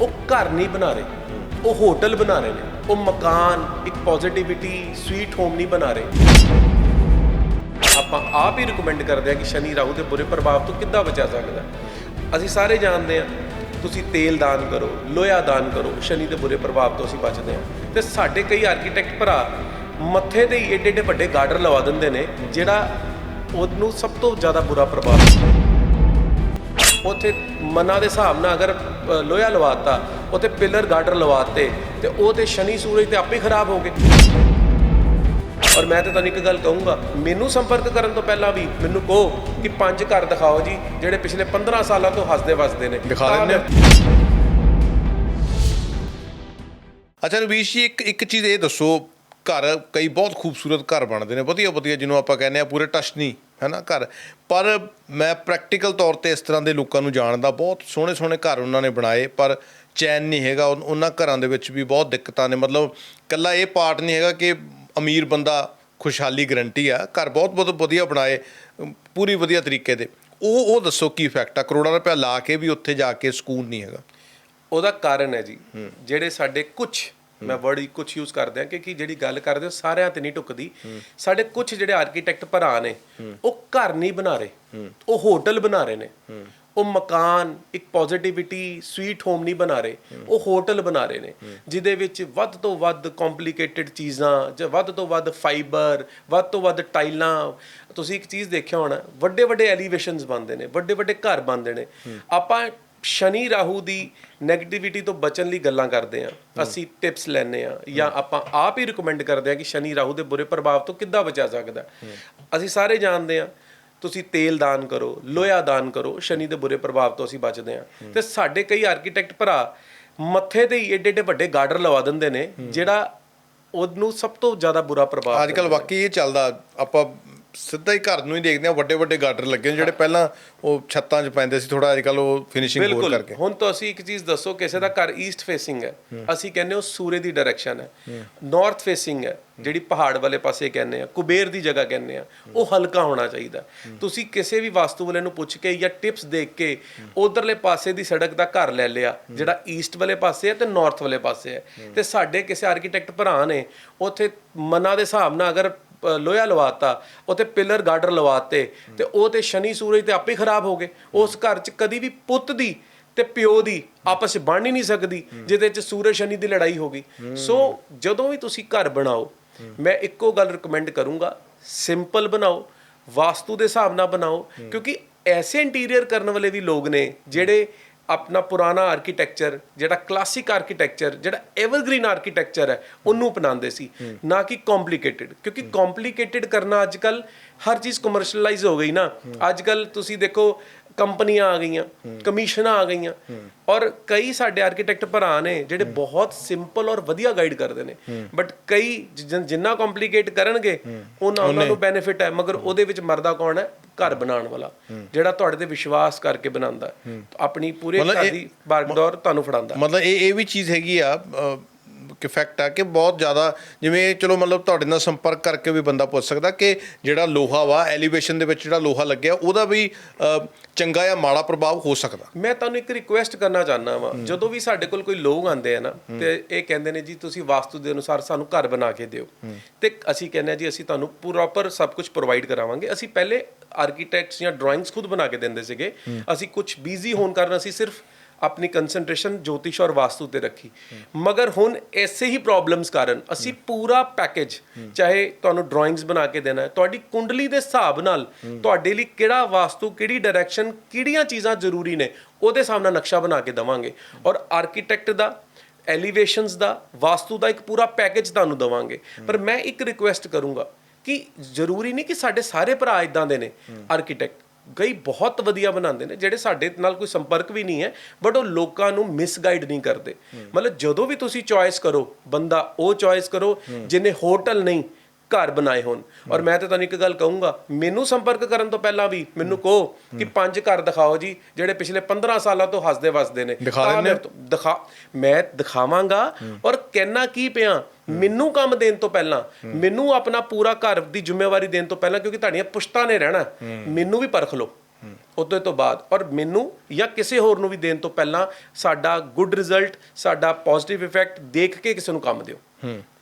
ਉਹ ਘਰ ਨਹੀਂ ਬਣਾ ਰਹੇ। ਉਹ ਹੋਟਲ ਬਣਾ ਰਹੇ ਨੇ। ਉਹ ਮਕਾਨ, ਇੱਕ ਪੋਜ਼ਿਟਿਵਿਟੀ ਸਵੀਟ ਹੋਮ ਨਹੀਂ ਬਣਾ ਰਹੇ। ਆਪਾਂ ਆਪ ਹੀ ਰეკਮੈਂਡ ਕਰਦੇ ਆ ਕਿ ਸ਼ਨੀ ਰਾਹੂ ਦੇ ਬੁਰੇ ਪ੍ਰਭਾਵ ਤੋਂ ਕਿੱਦਾਂ ਬਚਿਆ ਸਕਦਾ ਅਸੀਂ ਸਾਰੇ ਜਾਣਦੇ ਆ ਤੁਸੀਂ ਤੇਲ ਦਾਨ ਕਰੋ, ਲੋਹਾ ਦਾਨ ਕਰੋ, ਸ਼ਨੀ ਦੇ ਬੁਰੇ ਪ੍ਰਭਾਵ ਤੋਂ ਅਸੀਂ ਬਚਦੇ ਆ ਤੇ ਸਾਡੇ ਕਈ ਆਰਕੀਟੈਕਟ ਭਰਾ ਮੱਥੇ ਤੇ ਹੀ ਏਡੇ ਏਡੇ ਵੱਡੇ ਗਾਰਡਰ ਲਵਾ ਦਿੰਦੇ ਨੇ, ਜਿਹੜਾ ਉਹਨੂੰ ਸਭ ਤੋਂ ਜ਼ਿਆਦਾ ਬੁਰਾ ਪ੍ਰਭਾਵ ਉੱਥੇ ਮਨਾਂ ਦੇ ਹਿਸਾਬ ਨਾਲ ਅਗਰ ਲੋਹਾ ਲਵਾਤਾ ਉਥੇ ਪਿਲਰ ਗਾਰਡਰ ਲਵਾਤੇ ਤੇ ਉਹ ਤੇ ਸ਼ਨੀ ਸੂਰਜ ਤੇ ਆਪੇ ਖਰਾਬ ਹੋ ਗਏ। ਔਰ ਮੈਂ ਤੇ ਤੁਹਾਨੂੰ ਇੱਕ ਗੱਲ ਕਹੂੰਗਾ ਮੈਨੂੰ ਸੰਪਰਕ ਕਰਨ ਤੋਂ ਪਹਿਲਾਂ ਵੀ ਮੈਨੂੰ ਕਹੋ ਕਿ ਪੰਜ ਘਰ ਦਿਖਾਓ ਜੀ ਜਿਹੜੇ ਪਿਛਲੇ 15 ਸਾਲਾਂ ਤੋਂ ਹੱਸਦੇ ਵਸਦੇ ਨੇ। ਦਿਖਾ ਦਿੰਦੇ ਮੈਂ- ਅੱਛਾ ਰਵੀਸ਼ ਜੀ ਇੱਕ ਇੱਕ ਚੀਜ਼ ਇਹ ਦੱਸੋ ਘਰ ਕਈ ਬਹੁਤ ਖੂਬਸੂਰਤ ਘਰ ਬਣਦੇ ਨੇ ਵਧੀਆ ਵਧੀਆ ਜਿਹਨੂੰ ਆਪਾਂ ਕਹਿੰਦੇ ਆ ਪੂਰੇ ਟਸ਼ਨੀ ਹੈਨਾ ਘਰ। ਪਰ ਮੈਂ ਪ੍ਰੈਕਟੀਕਲ ਤੌਰ ਤੇ ਇਸ ਤਰ੍ਹਾਂ ਦੇ ਲੋਕਾਂ ਨੂੰ ਜਾਣਦਾ ਬਹੁਤ ਸੋਹਣੇ ਸੋਹਣੇ ਘਰ ਉਹਨਾਂ ਨੇ ਬਣਾਏ ਪਰ ਚੈਨ ਨਹੀਂ ਹੈਗਾ ਉਹਨਾਂ ਘਰਾਂ ਦੇ ਵਿੱਚ ਵੀ ਬਹੁਤ ਦਿੱਕਤਾਂ ਨੇ। ਮਤਲਬ ਕੱਲਾ ਇਹ ਪਾਰਟ ਨਹੀਂ ਹੈਗਾ ਕਿ ਅਮੀਰ ਬੰਦਾ ਖੁਸ਼ਹਾਲੀ ਗਰੰਟੀ ਆ। ਘਰ ਬਹੁਤ ਬਹੁਤ ਵਧੀਆ ਬਣਾਏ ਪੂਰੀ ਵਧੀਆ ਤਰੀਕੇ ਦੇ। ਉਹ ਉਹ ਦੱਸੋ ਕੀ ਇਫੈਕਟ ਆ? ਕਰੋੜਾਂ ਰੁਪਏ ਲਾ ਕੇ ਵੀ ਉੱਥੇ ਜਾ ਕੇ ਸਕੂਨ ਨਹੀਂ ਹੈਗਾ। ਉਹਦਾ ਕਾਰਨ ਹੈ ਜੀ ਜਿਹੜੇ ਸਾਡੇ ਕੁਝ ਮੈਂ ਵਰਡ ਹੀ ਕੁਝ ਯੂਜ਼ ਕਰਦੇ ਆ ਕਿਉਂਕਿ ਜਿਹੜੀ ਗੱਲ ਕਰਦੇ ਹੋ ਸਾਰਿਆਂ ਤੇ ਨਹੀਂ ਟੁੱਕਦੀ। ਸਾਡੇ ਕੁਝ ਜਿਹੜੇ ਆਰਕੀਟੈਕਟ ਭਰਾ ਨੇ ਉਹ ਘਰ ਨਹੀਂ ਬਣਾ ਰਹੇ। ਉਹ ਹੋਟਲ ਬਣਾ ਰਹੇ ਨੇ। ਉਹ ਮਕਾਨ ਇੱਕ ਪੋਜ਼ਿਟਿਵਿਟੀ ਸਵੀਟ ਹੋਮ ਨਹੀਂ ਬਣਾ ਰਹੇ। ਉਹ ਹੋਟਲ ਬਣਾ ਰਹੇ ਨੇ। ਜਿਹਦੇ ਵਿੱਚ ਵੱਧ ਤੋਂ ਵੱਧ ਕੰਪਲਿਕੇਟਿਡ ਚੀਜ਼ਾਂ ਜਾਂ ਵੱਧ ਤੋਂ ਵੱਧ ਫਾਈਬਰ ਵੱਧ ਤੋਂ ਵੱਧ ਟਾਈਲਾਂ। ਤੁਸੀਂ ਇੱਕ ਚੀਜ਼ ਦੇਖਿਆ ਹੋਣਾ ਵੱਡੇ ਵੱਡੇ ਐਲੀਵੇਸ਼ਨਸ ਬਣਦੇ ਨੇ ਵੱਡੇ ਵੱਡੇ ਘਰ ਬਣਦੇ ਨੇ। ਆਪਾਂ ਸ਼ਨੀ ਰਾਹੂ ਦੀ 네ਗੇਟਿਵਿਟੀ ਤੋਂ ਬਚਣ ਲਈ ਗੱਲਾਂ ਕਰਦੇ ਆ ਅਸੀਂ ਟਿਪਸ ਲੈਨੇ ਆ ਜਾਂ ਆਪਾਂ ਆਪ ਹੀ ਰეკਮੈਂਡ ਕਰਦੇ ਆ ਕਿ ਸ਼ਨੀ ਰਾਹੂ ਦੇ ਬੁਰੇ ਪ੍ਰਭਾਵ ਤੋਂ ਕਿੱਦਾਂ ਬਚਾ ਸਕਦਾ। ਅਸੀਂ ਸਾਰੇ ਜਾਣਦੇ ਆ ਤੁਸੀਂ ਤੇਲ ਦਾਨ ਕਰੋ ਲੋਹਾ ਦਾਨ ਕਰੋ ਸ਼ਨੀ ਦੇ ਬੁਰੇ ਪ੍ਰਭਾਵ ਤੋਂ ਅਸੀਂ ਬਚਦੇ ਆ ਤੇ ਸਾਡੇ ਕਈ ਆਰਕੀਟੈਕਟ ਭਰਾ ਮੱਥੇ ਤੇ ਹੀ ਏਡੇ ਏਡੇ ਵੱਡੇ ਗਾਰਡਰ ਲਵਾ ਦਿੰਦੇ ਨੇ ਜਿਹੜਾ ਉਹਨੂੰ ਸਭ ਤੋਂ ਜ਼ਿਆਦਾ ਬੁਰਾ ਪ੍ਰਭਾਵ ਅੱਜ ਕੱਲ ਵਾਕਈ ਇਹ ਚੱਲਦਾ ਆਪਾਂ ਸਿੱਧਾ ਹੀ ਘਰ ਨੂੰ ਹੀ ਦੇਖਦੇ ਆ ਵੱਡੇ ਵੱਡੇ ਗਾਰਡਰ ਲੱਗੇ ਨੇ ਜਿਹੜੇ ਪਹਿਲਾਂ ਉਹ ਛੱਤਾਂ 'ਚ ਪੈਂਦੇ ਸੀ ਥੋੜਾ ਅੱਜ ਕੱਲ ਉਹ ਫਿਨਿਸ਼ਿੰਗ ਹੋਰ ਬਿਲਕੁਲ। ਕਰਕੇ। ਹੁਣ ਤਾਂ ਅਸੀਂ ਇੱਕ ਚੀਜ਼ ਦੱਸੋ ਕਿਸੇ ਦਾ ਘਰ ਈਸਟ ਫੇਸਿੰਗ ਹੈ ਅਸੀਂ ਕਹਿੰਦੇ ਹਾਂ ਸੂਰਜ ਦੀ ਡਾਇਰੈਕਸ਼ਨ ਹੈ। ਨਾਰਥ ਫੇਸਿੰਗ ਹੈ ਜਿਹੜੀ ਪਹਾੜ ਵਾਲੇ ਪਾਸੇ ਕਹਿੰਦੇ ਆ ਕੁਬੇਰ ਦੀ ਜਗ੍ਹਾ ਕਹਿੰਦੇ ਆ ਉਹ ਹਲਕਾ ਹੋਣਾ ਚਾਹੀਦਾ। ਤੁਸੀਂ ਕਿਸੇ ਵੀ ਵਾਸਤੂ ਵਾਲੇ ਨੂੰ ਪੁੱਛ ਕੇ ਜਾਂ ਟਿਪਸ ਦੇਖ ਕੇ ਉਧਰਲੇ ਪਾਸੇ ਦੀ ਸੜਕ ਦਾ ਘਰ ਲੈ ਲਿਆ ਜਿਹੜਾ ਈਸਟ ਵਾਲੇ ਪਾਸੇ ਹੈ ਤੇ ਨਾਰਥ ਵਾਲੇ ਪਾਸੇ ਹੈ। ਤੇ ਸਾਡੇ ਕਿਸੇ ਆਰਕੀਟੈਕਟ ਭਰਾ ਨੇ ਉੱਥੇ ਮਨਾਂ ਦੇ ਹਿਸਾਬ ਨਾਲ ਅਗਰ ਲੋਹਾ ਲਵਾਤਾ ਉਤੇ ਪਿਲਰ ਗਾਰਡਰ ਲਵਾਤੇ ਤੇ ਉਹ ਤੇ ਸ਼ਨੀ ਸੂਰਜ ਤੇ ਆਪੇ ਖਰਾਬ ਹੋ ਗਏ। ਉਸ ਘਰ 'ਚ ਕਦੀ ਵੀ ਪੁੱਤ ਦੀ ਤੇ ਪਿਓ ਦੀ ਆਪਸ 'ਚ ਬਣ ਹੀ ਨਹੀਂ ਸਕਦੀ, ਜਿਹਦੇ 'ਚ ਸੂਰਜ ਸ਼ਨੀ ਦੀ ਲੜਾਈ ਹੋ ਗਈ। ਸੋ ਜਦੋਂ ਵੀ ਤੁਸੀਂ ਘਰ ਬਣਾਓ, ਮੈਂ ਇੱਕੋ ਗੱਲ ਰეკਮੈਂਡ ਕਰੂੰਗਾ ਸਿੰਪਲ ਬਣਾਓ, ਵਾਸਤੂ ਦੇ ਹਿਸਾਬ ਨਾਲ ਬਣਾਓ, ਕਿਉਂਕਿ ਐਸੇ ਇੰਟੀਰੀਅਰ ਕਰਨ ਵਾਲੇ ਵੀ ਲੋਕ ਨੇ ਜਿਹੜੇ ਆਪਣਾ ਪੁਰਾਣਾ ਆਰਕੀਟੈਕਚਰ ਜਿਹੜਾ ਕਲਾਸਿਕ ਆਰਕੀਟੈਕਚਰ ਜਿਹੜਾ ਐਵਰਗ੍ਰੀਨ ਆਰਕੀਟੈਕਚਰ ਹੈ, ਉਹਨੂੰ ਅਪਣਾਉਂਦੇ ਸੀ। ਨਾ ਕਿ ਕੰਪਲਿਕੇਟਿਡ ਕਿਉਂਕਿ ਕੰਪਲਿਕੇਟਿਡ ਕਰਨਾ ਅੱਜਕੱਲ ਹਰ ਚੀਜ਼ ਕਮਰਸ਼ੀਅਲਾਈਜ਼ ਹੋ ਗਈ ਨਾ। ਅੱਜਕੱਲ ਤੁਸੀਂ ਦੇਖੋ ਕੰਪਨੀਆਂ ਆ ਗਈਆਂ ਕਮਿਸ਼ਨਾਂ ਆ ਗਈਆਂ। ਔਰ ਕਈ ਸਾਡੇ ਆਰਕੀਟੈਕਟ ਭਰਾ ਨੇ ਜਿਹੜੇ ਬਹੁਤ ਸਿੰਪਲ ਔਰ ਵਧੀਆ ਗਾਈਡ ਕਰਦੇ ਨੇ। ਬਟ ਕਈ ਜਿੰਨਾ ਕੰਪਲਿਕੇਟ ਕਰਨਗੇ ਉਹਨਾਂ ਉਹਨਾਂ ਨੂੰ ਬੈਨੀਫਿਟ ਹੈ ਮਗਰ ਉਹਦੇ ਵਿੱਚ ਮਰਦਾ ਕੌਣ ਹੈ? ਘਰ ਬਣਾਉਣ ਵਾਲਾ ਜਿਹੜਾ ਤੁਹਾਡੇ ਤੇ ਵਿਸ਼ਵਾਸ ਕਰਕੇ ਬਣਾਉਂਦਾ। ਆਪਣੀ ਪੂਰੇ ਘਰ ਦੀ ਬਾਗਡੋਰ ਤੁਹਾਨੂੰ ਫੜਾਉਂਦਾ ਮਤਲਬ ਇਹ ਇਹ ਵੀ ਚੀਜ਼ ਹੈਗੀ ਆ ਅ, ਕਿ ਫੈਕਟ ਆ ਕਿ ਬਹੁਤ ਜ਼ਿਆਦਾ ਜਿਵੇਂ ਚਲੋ ਮਤਲਬ ਤੁਹਾਡੇ ਨਾਲ ਸੰਪਰਕ ਕਰਕੇ ਵੀ ਬੰਦਾ ਪੁੱਛ ਸਕਦਾ ਕਿ ਜਿਹੜਾ ਲੋਹਾ ਵਾ ਐਲੀਵੇਸ਼ਨ ਦੇ ਵਿੱਚ ਜਿਹੜਾ ਲੋਹਾ ਲੱਗਿਆ ਉਹਦਾ ਵੀ ਚੰਗਾ ਜਾਂ ਮਾੜਾ ਪ੍ਰਭਾਵ ਹੋ ਸਕਦਾ? ਮੈਂ ਤੁਹਾਨੂੰ ਇੱਕ ਰਿਕੁਐਸਟ ਕਰਨਾ ਚਾਹੁੰਦਾ ਵਾਂ। ਜਦੋਂ ਵੀ ਸਾਡੇ ਕੋਲ ਕੋਈ ਲੋਕ ਆਉਂਦੇ ਆ ਨਾ ਤੇ ਇਹ ਕਹਿੰਦੇ ਨੇ ਜੀ ਤੁਸੀਂ ਵਾਸਤੂ ਦੇ ਅਨੁਸਾਰ ਸਾਨੂੰ ਘਰ ਬਣਾ ਕੇ ਦਿਓ। ਤੇ ਅਸੀਂ ਕਹਿੰਦੇ ਆ ਜੀ ਅਸੀਂ ਤੁਹਾਨੂੰ ਪ੍ਰੋਪਰ ਸਭ ਕੁਝ ਪ੍ਰੋਵਾਈਡ ਕਰਾਵਾਂਗੇ। ਅਸੀਂ ਪਹਿਲੇ ਆਰਕੀਟੈਕਟਸ ਜਾਂ ਡਰਾਇੰਗਸ ਖੁਦ ਬਣਾ ਕੇ ਦਿੰਦੇ ਸੀਗੇ। ਅਸੀਂ ਕੁਝ ਬਿਜ਼ੀ ਹੋਣ ਕਾਰਨ ਅਸੀਂ ਸਿਰਫ ਆਪਣੀ ਕਨਸੈਂਟ੍ਰੇਸ਼ਨ ਜੋਤਿਸ਼ ਔਰ ਵਾਸਤੂ ਤੇ ਰੱਖੀ। ਮਗਰ ਹੁਣ ਐਸੇ ਹੀ ਪ੍ਰੋਬਲਮਸ ਕਾਰਨ ਅਸੀਂ ਪੂਰਾ ਪੈਕੇਜ ਚਾਹੇ ਤੁਹਾਨੂੰ ਡਰਾਇੰਗਸ ਬਣਾ ਕੇ ਦੇਣਾ ਹੈ, ਤੁਹਾਡੀ ਕੁੰਡਲੀ ਦੇ ਹਿਸਾਬ ਨਾਲ ਤੁਹਾਡੇ ਲਈ ਕਿਹੜਾ ਵਾਸਤੂ, ਕਿਹੜੀ ਡਾਇਰੈਕਸ਼ਨ ਕਿਹੜੀਆਂ ਚੀਜ਼ਾਂ ਜ਼ਰੂਰੀ ਨੇ, ਉਹਦੇ ਹਿਸਾਬ ਨਾਲ ਨਕਸ਼ਾ ਬਣਾ ਕੇ ਦਵਾਂਗੇ। ਔਰ ਆਰਕੀਟੈਕਟ ਦਾ ਐਲੀਵੇਸ਼ਨਸ ਦਾ, ਵਾਸਤੂ ਦਾ ਇੱਕ ਪੂਰਾ ਪੈਕੇਜ ਤੁਹਾਨੂੰ ਦਵਾਂਗੇ। ਪਰ ਮੈਂ ਇੱਕ ਰਿਕੁਐਸਟ ਕਰੂੰਗਾ ਕਿ ਜ਼ਰੂਰੀ ਨਹੀਂ ਕਿ ਸਾਡੇ ਸਾਰੇ ਭਰਾ ਇਦਾਂ ਦੇ ਨੇ ਆਰਕੀਟੈਕਟ ਕਈ ਬਹੁਤ ਵਧੀਆ ਬਣਾਉਂਦੇ ਨੇ ਜਿਹੜੇ ਸਾਡੇ ਨਾਲ ਕੋਈ ਸੰਪਰਕ ਵੀ ਨਹੀਂ ਹੈ ਬਟ ਉਹ ਲੋਕਾਂ ਨੂੰ ਮਿਸਗਾਈਡ ਨਹੀਂ ਕਰਦੇ। ਮਤਲਬ ਜਦੋਂ ਵੀ ਤੁਸੀਂ ਚੋਇਸ ਕਰੋ ਬੰਦਾ ਉਹ ਚੋਇਸ ਕਰੋ ਜਿਹਨੇ ਹੋਟਲ ਨਹੀਂ ਘਰ ਬਣਾਏ ਹੋਣ। ਔਰ ਮੈਂ ਤਾਂ ਤੁਹਾਨੂੰ ਇੱਕ ਗੱਲ ਕਹੂੰਗਾ ਮੈਨੂੰ ਸੰਪਰਕ ਕਰਨ ਤੋਂ ਪਹਿਲਾਂ ਵੀ ਮੈਨੂੰ ਕਹੋ ਕਿ ਪੰਜ ਘਰ ਦਿਖਾਓ ਜੀ ਜਿਹੜੇ ਪਿਛਲੇ 15 ਸਾਲਾਂ ਤੋਂ ਹੱਸਦੇ ਵਸਦੇ ਨੇ। ਦਿਖਾ ਤਾਂ ਦਿੰਦੇ ਤੋਂ- ਦਿਖਾ ਮੈਂ ਦਿਖਾਵਾਂਗਾ ਔਰ ਕਹਿਣਾ ਕੀ ਪਿਆ ਮੈਨੂੰ ਕੰਮ ਦੇਣ ਤੋਂ ਪਹਿਲਾਂ ਮੈਨੂੰ ਆਪਣਾ ਪੂਰਾ ਘਰ ਦੀ ਜ਼ਿੰਮੇਵਾਰੀ ਦੇਣ ਤੋਂ ਪਹਿਲਾਂ ਕਿਉਂਕਿ ਤੁਹਾਡੀਆਂ ਪੁਸ਼ਤਾਂ ਨੇ ਰਹਿਣਾ ਮੈਨੂੰ ਵੀ ਪਰਖ ਲਓ। ਉਹਦੇ ਤੋਂ ਬਾਅਦ ਔਰ ਮੈਨੂੰ ਜਾਂ ਕਿਸੇ ਹੋਰ ਨੂੰ ਵੀ ਦੇਣ ਤੋਂ ਪਹਿਲਾਂ ਸਾਡਾ ਗੁੱਡ ਰਿਜ਼ਲਟ ਸਾਡਾ ਪੋਜ਼ਿਟਿਵ ਇਫੈਕਟ ਦੇਖ ਕੇ ਕਿਸੇ ਨੂੰ ਕੰਮ ਦਿਓ।